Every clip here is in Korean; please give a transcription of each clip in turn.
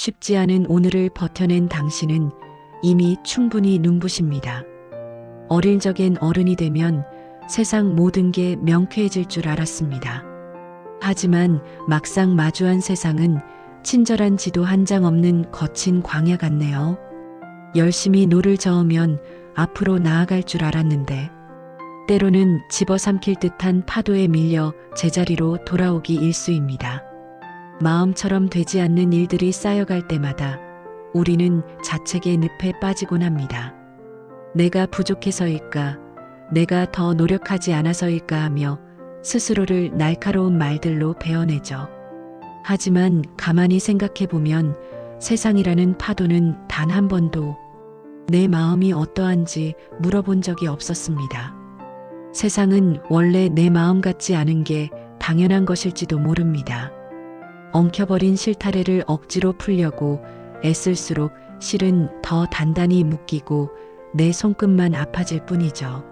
쉽지 않은 오늘을 버텨낸 당신은 이미 충분히 눈부십니다. 어릴 적엔 어른이 되면 세상 모든 게 명쾌해질 줄 알았습니다. 하지만 막상 마주한 세상은 친절한 지도 한 장 없는 거친 광야 같네요. 열심히 노를 저으면 앞으로 나아갈 줄 알았는데, 때로는 집어삼킬 듯한 파도에 밀려 제자리로 돌아오기 일쑤입니다. 마음처럼 되지 않는 일들이 쌓여갈 때마다 우리는 자책의 늪에 빠지곤 합니다. 내가 부족해서일까, 내가 더 노력하지 않아서일까 하며 스스로를 날카로운 말들로 베어내죠. 하지만 가만히 생각해 보면 세상이라는 파도는 단 한 번도 내 마음이 어떠한지 물어본 적이 없었습니다. 세상은 원래 내 마음 같지 않은 게 당연한 것일지도 모릅니다. 엉켜버린 실타래를 억지로 풀려고 애쓸수록 실은 더 단단히 묶이고 내 손끝만 아파질 뿐이죠.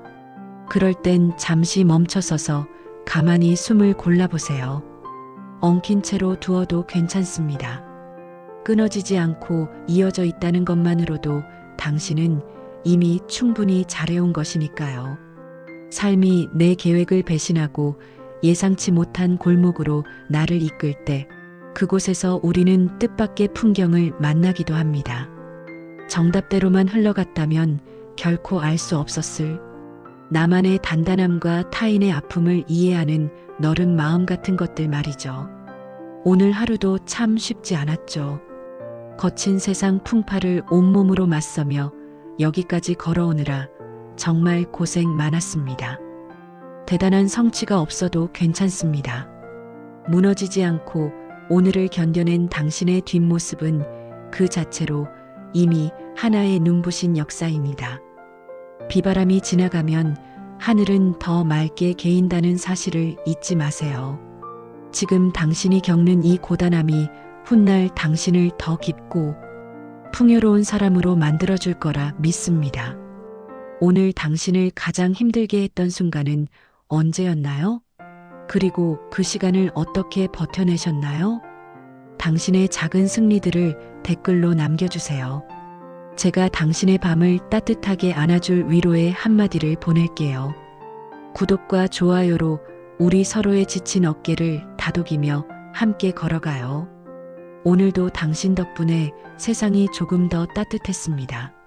그럴 땐 잠시 멈춰서서 가만히 숨을 골라보세요. 엉킨 채로 두어도 괜찮습니다. 끊어지지 않고 이어져 있다는 것만으로도 당신은 이미 충분히 잘해온 것이니까요. 삶이 내 계획을 배신하고 예상치 못한 골목으로 나를 이끌 때 그곳에서 우리는 뜻밖의 풍경을 만나기도 합니다. 정답대로만 흘러갔다면 결코 알 수 없었을 나만의 단단함과 타인의 아픔을 이해하는 너른 마음 같은 것들 말이죠. 오늘 하루도 참 쉽지 않았죠. 거친 세상 풍파를 온몸으로 맞서며 여기까지 걸어오느라 정말 고생 많았습니다. 대단한 성취가 없어도 괜찮습니다. 무너지지 않고 오늘을 견뎌낸 당신의 뒷모습은 그 자체로 이미 하나의 눈부신 역사입니다. 비바람이 지나가면 하늘은 더 맑게 개인다는 사실을 잊지 마세요. 지금 당신이 겪는 이 고단함이 훗날 당신을 더 깊고 풍요로운 사람으로 만들어줄 거라 믿습니다. 오늘 당신을 가장 힘들게 했던 순간은 언제였나요? 그리고 그 시간을 어떻게 버텨내셨나요? 당신의 작은 승리들을 댓글로 남겨주세요. 제가 당신의 밤을 따뜻하게 안아줄 위로의 한마디를 보낼게요. 구독과 좋아요로 우리 서로의 지친 어깨를 다독이며 함께 걸어가요. 오늘도 당신 덕분에 세상이 조금 더 따뜻했습니다.